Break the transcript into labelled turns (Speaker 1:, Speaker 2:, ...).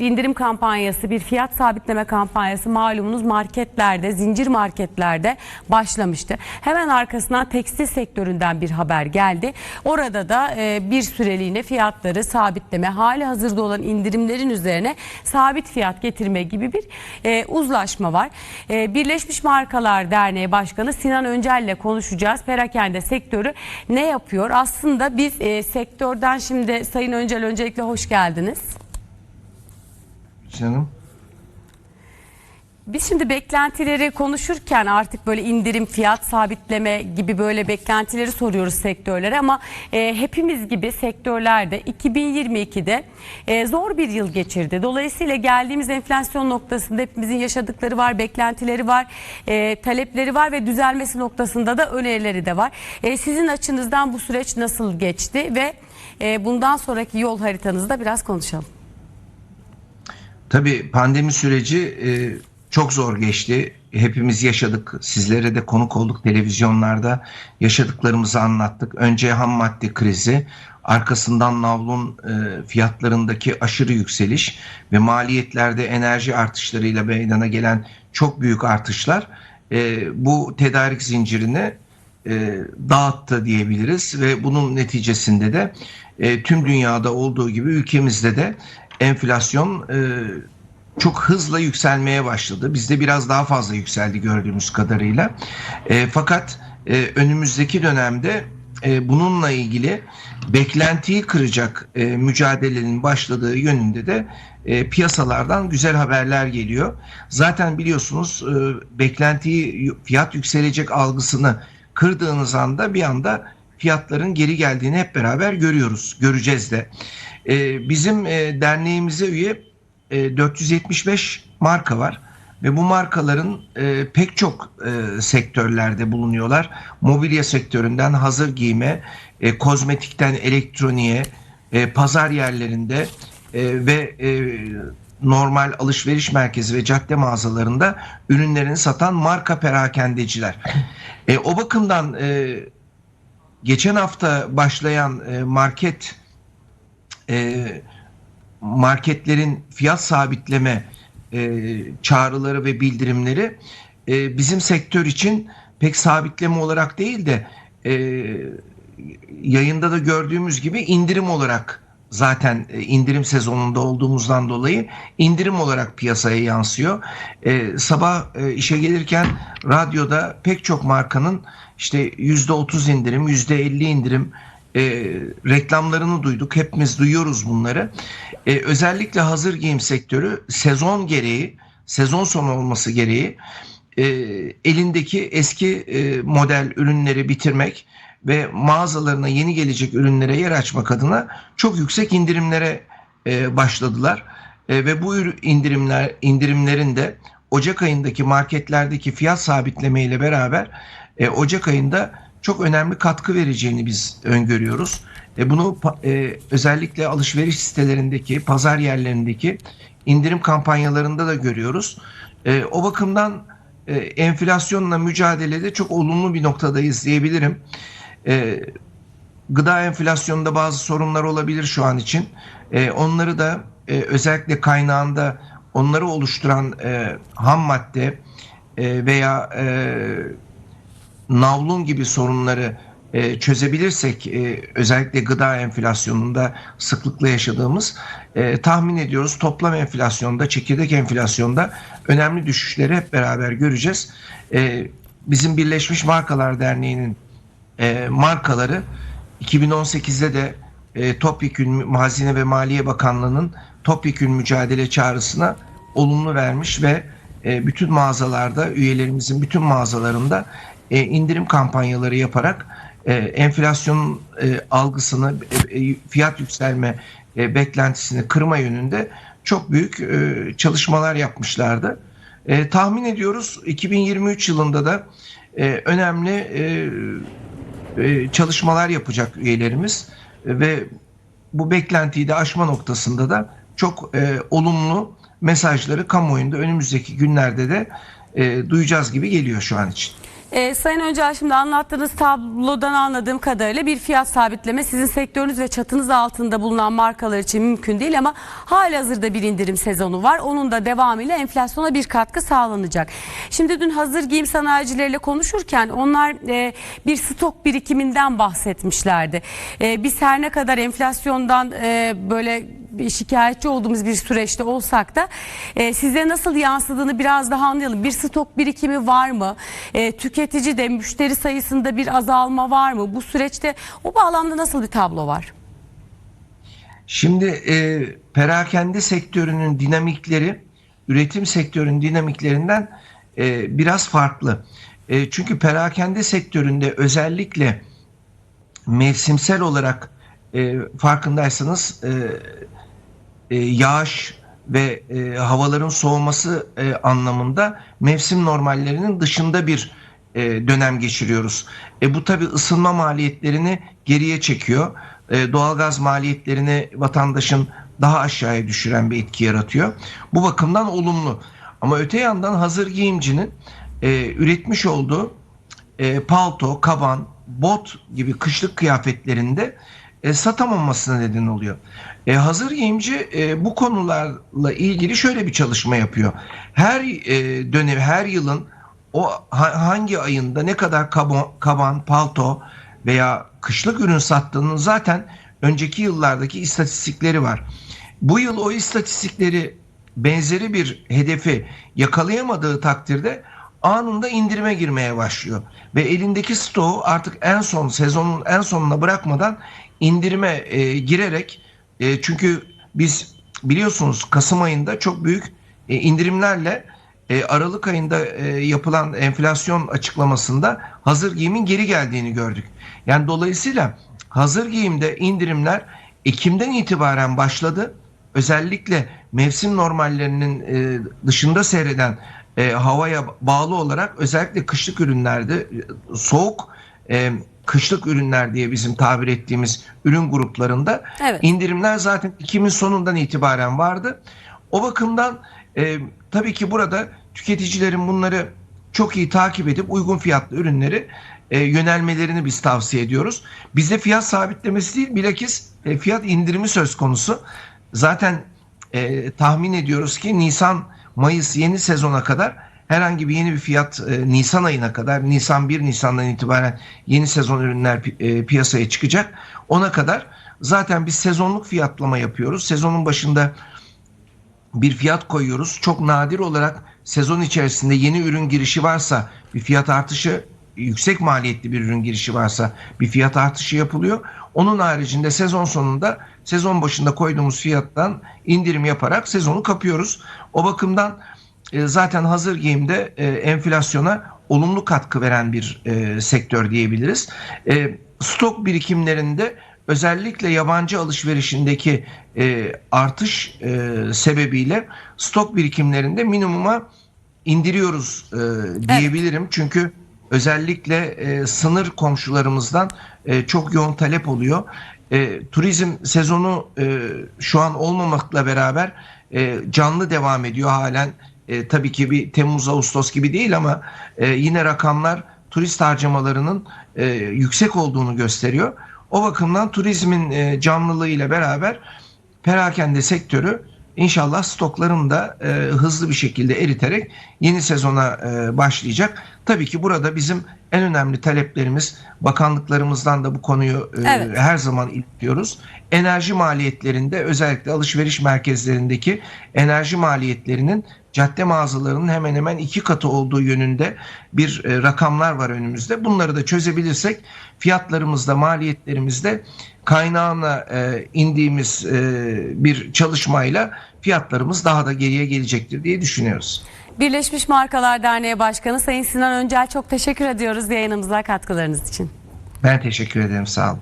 Speaker 1: indirim kampanyası, bir fiyat sabitleme kampanyası malumunuz marketlerde, zincir marketlerde başlamıştı. Hemen arkasından tekstil sektöründen bir haber geldi. Orada da e, bir süreliğine fiyatları sabitleme, hali hazırda olan indirimlerin üzerine sabit fiyat getirme gibi bir e, uzlaşma var. E, Birleşmiş Markalar Derneği Başkanı Sinan Öncel ile konuşacağız. Perakende sektörü ne yapıyor? Aslında biz e, sektörden şimdi Sayın Öncel öncelikle hoş geldiniz.
Speaker 2: Canım.
Speaker 1: Biz şimdi beklentileri konuşurken artık böyle indirim, fiyat sabitleme gibi böyle beklentileri soruyoruz sektörlere ama e, hepimiz gibi sektörlerde 2022'de e, zor bir yıl geçirdi. Dolayısıyla geldiğimiz enflasyon noktasında hepimizin yaşadıkları var, beklentileri var, e, talepleri var ve düzelmesi noktasında da önerileri de var. E, sizin açınızdan bu süreç nasıl geçti ve e, bundan sonraki yol haritanızda biraz konuşalım.
Speaker 2: Tabii pandemi süreci e, çok zor geçti. Hepimiz yaşadık. Sizlere de konuk olduk televizyonlarda. Yaşadıklarımızı anlattık. Önce ham madde krizi, arkasından navlun e, fiyatlarındaki aşırı yükseliş ve maliyetlerde enerji artışlarıyla meydana gelen çok büyük artışlar e, bu tedarik zincirini e, dağıttı diyebiliriz ve bunun neticesinde de e, tüm dünyada olduğu gibi ülkemizde de enflasyon e, çok hızla yükselmeye başladı. Bizde biraz daha fazla yükseldi gördüğümüz kadarıyla. Fakat önümüzdeki dönemde bununla ilgili beklentiyi kıracak e, mücadelenin başladığı yönünde de piyasalardan güzel haberler geliyor. Zaten biliyorsunuz beklentiyi fiyat yükselecek algısını kırdığınız anda bir anda fiyatların geri geldiğini hep beraber görüyoruz, göreceğiz de. E, bizim e, derneğimize üye e, 475 marka var ve bu markaların e, pek çok e, sektörlerde bulunuyorlar. Mobilya sektöründen hazır giyime, e, kozmetikten elektroniğe, e, pazar yerlerinde e, ve e, normal alışveriş merkezi ve cadde mağazalarında ürünlerini satan marka perakendeciler. E, o bakımdan e, geçen hafta başlayan e, market e, marketlerin fiyat sabitleme e, çağrıları ve bildirimleri e, bizim sektör için pek sabitleme olarak değil de e, yayında da gördüğümüz gibi indirim olarak zaten e, indirim sezonunda olduğumuzdan dolayı indirim olarak piyasaya yansıyor. E, sabah e, işe gelirken radyoda pek çok markanın işte yüzde otuz indirim, yüzde elli indirim e, reklamlarını duyduk. Hepimiz duyuyoruz bunları. E, özellikle hazır giyim sektörü sezon gereği, sezon sonu olması gereği e, elindeki eski e, model ürünleri bitirmek ve mağazalarına yeni gelecek ürünlere yer açmak adına çok yüksek indirimlere e, başladılar. E, ve bu indirimler indirimlerin de Ocak ayındaki marketlerdeki fiyat sabitleme ile beraber e, Ocak ayında çok önemli katkı vereceğini biz öngörüyoruz. E, bunu e, özellikle alışveriş sitelerindeki, pazar yerlerindeki indirim kampanyalarında da görüyoruz. E, o bakımdan e, enflasyonla mücadelede çok olumlu bir noktadayız diyebilirim. E, gıda enflasyonunda bazı sorunlar olabilir şu an için. E, onları da e, özellikle kaynağında onları oluşturan e, ham madde e, veya e, navlun gibi sorunları e, çözebilirsek e, özellikle gıda enflasyonunda sıklıkla yaşadığımız e, tahmin ediyoruz toplam enflasyonda çekirdek enflasyonda önemli düşüşleri hep beraber göreceğiz. E, bizim Birleşmiş Markalar Derneği'nin e, markaları 2018'de de e, topyekün Hazine ve Maliye Bakanlığı'nın topyekün mücadele çağrısına olumlu vermiş ve e, bütün mağazalarda üyelerimizin bütün mağazalarında e, indirim kampanyaları yaparak e, enflasyon e, algısını e, e, fiyat yükselme e, beklentisini kırma yönünde çok büyük e, çalışmalar yapmışlardı. E, tahmin ediyoruz 2023 yılında da e, önemli e, çalışmalar yapacak üyelerimiz E, ve bu beklentiyi de aşma noktasında da çok e, olumlu mesajları kamuoyunda önümüzdeki günlerde de e, duyacağız gibi geliyor şu an için.
Speaker 1: Ee, Sayın Öncel şimdi anlattığınız tablodan anladığım kadarıyla bir fiyat sabitleme sizin sektörünüz ve çatınız altında bulunan markalar için mümkün değil ama halihazırda bir indirim sezonu var. Onun da devamıyla enflasyona bir katkı sağlanacak. Şimdi dün hazır giyim sanayicileriyle konuşurken onlar e, bir stok birikiminden bahsetmişlerdi. E, biz her ne kadar enflasyondan e, böyle şikayetçi olduğumuz bir süreçte olsak da e, size nasıl yansıdığını biraz daha anlayalım. Bir stok birikimi var mı? E, tüketici de müşteri sayısında bir azalma var mı? Bu süreçte o bağlamda nasıl bir tablo var?
Speaker 2: Şimdi e, perakende sektörünün dinamikleri üretim sektörünün dinamiklerinden e, biraz farklı. E, çünkü perakende sektöründe özellikle mevsimsel olarak e, farkındaysanız e, e, yağış ve e, havaların soğuması e, anlamında mevsim normallerinin dışında bir e, dönem geçiriyoruz. E, bu tabi ısınma maliyetlerini geriye çekiyor. E, doğalgaz maliyetlerini vatandaşın daha aşağıya düşüren bir etki yaratıyor. Bu bakımdan olumlu. Ama öte yandan hazır giyimcinin e, üretmiş olduğu e, palto, kaban, bot gibi kışlık kıyafetlerinde e, satamamasına neden oluyor. E, hazır giyimci e, bu konularla ilgili şöyle bir çalışma yapıyor. Her e, dönem, her yılın o ha- hangi ayında ne kadar kaban, kaban, palto veya kışlık ürün sattığının zaten önceki yıllardaki istatistikleri var. Bu yıl o istatistikleri benzeri bir hedefi yakalayamadığı takdirde anında indirime girmeye başlıyor. Ve elindeki stoğu artık en son sezonun en sonuna bırakmadan indirime e, girerek e, çünkü biz biliyorsunuz Kasım ayında çok büyük e, indirimlerle e, Aralık ayında e, yapılan enflasyon açıklamasında hazır giyimin geri geldiğini gördük. Yani dolayısıyla hazır giyimde indirimler Ekim'den itibaren başladı. Özellikle mevsim normallerinin e, dışında seyreden e, havaya bağlı olarak özellikle kışlık ürünlerde e, soğuk e, kışlık ürünler diye bizim tabir ettiğimiz ürün gruplarında
Speaker 1: Evet.
Speaker 2: indirimler zaten Ekim'in sonundan itibaren vardı. O bakımdan e, tabii ki burada tüketicilerin bunları çok iyi takip edip uygun fiyatlı ürünleri e, yönelmelerini biz tavsiye ediyoruz. Bizde fiyat sabitlemesi değil bilakis e, fiyat indirimi söz konusu. Zaten e, tahmin ediyoruz ki Nisan Mayıs yeni sezona kadar herhangi bir yeni bir fiyat e, Nisan ayına kadar Nisan 1 Nisan'dan itibaren yeni sezon ürünler pi- e, piyasaya çıkacak. Ona kadar zaten biz sezonluk fiyatlama yapıyoruz. Sezonun başında bir fiyat koyuyoruz. Çok nadir olarak sezon içerisinde yeni ürün girişi varsa bir fiyat artışı yüksek maliyetli bir ürün girişi varsa bir fiyat artışı yapılıyor. Onun haricinde sezon sonunda sezon başında koyduğumuz fiyattan indirim yaparak sezonu kapıyoruz. O bakımdan e, zaten hazır giyimde e, enflasyona olumlu katkı veren bir e, sektör diyebiliriz. E, stok birikimlerinde özellikle yabancı alışverişindeki e, artış e, sebebiyle stok birikimlerinde minimuma indiriyoruz e, diyebilirim. Çünkü özellikle e, sınır komşularımızdan e, çok yoğun talep oluyor. E, turizm sezonu e, şu an olmamakla beraber e, canlı devam ediyor halen. E, tabii ki bir Temmuz Ağustos gibi değil ama e, yine rakamlar turist harcamalarının e, yüksek olduğunu gösteriyor. O bakımdan turizmin e, canlılığı ile beraber perakende sektörü inşallah stoklarını da e, hızlı bir şekilde eriterek yeni sezona e, başlayacak. Tabii ki burada bizim en önemli taleplerimiz bakanlıklarımızdan da bu konuyu e,
Speaker 1: Evet.
Speaker 2: her zaman iletiyoruz. Enerji maliyetlerinde özellikle alışveriş merkezlerindeki enerji maliyetlerinin cadde mağazalarının hemen hemen iki katı olduğu yönünde bir e, rakamlar var önümüzde. Bunları da çözebilirsek fiyatlarımızda, maliyetlerimizde kaynağına e, indiğimiz e, bir çalışmayla fiyatlarımız daha da geriye gelecektir diye düşünüyoruz.
Speaker 1: Birleşmiş Markalar Derneği Başkanı Sayın Sinan Öncel çok teşekkür ediyoruz yayınımıza katkılarınız için.
Speaker 2: Ben teşekkür ederim. Sağ olun.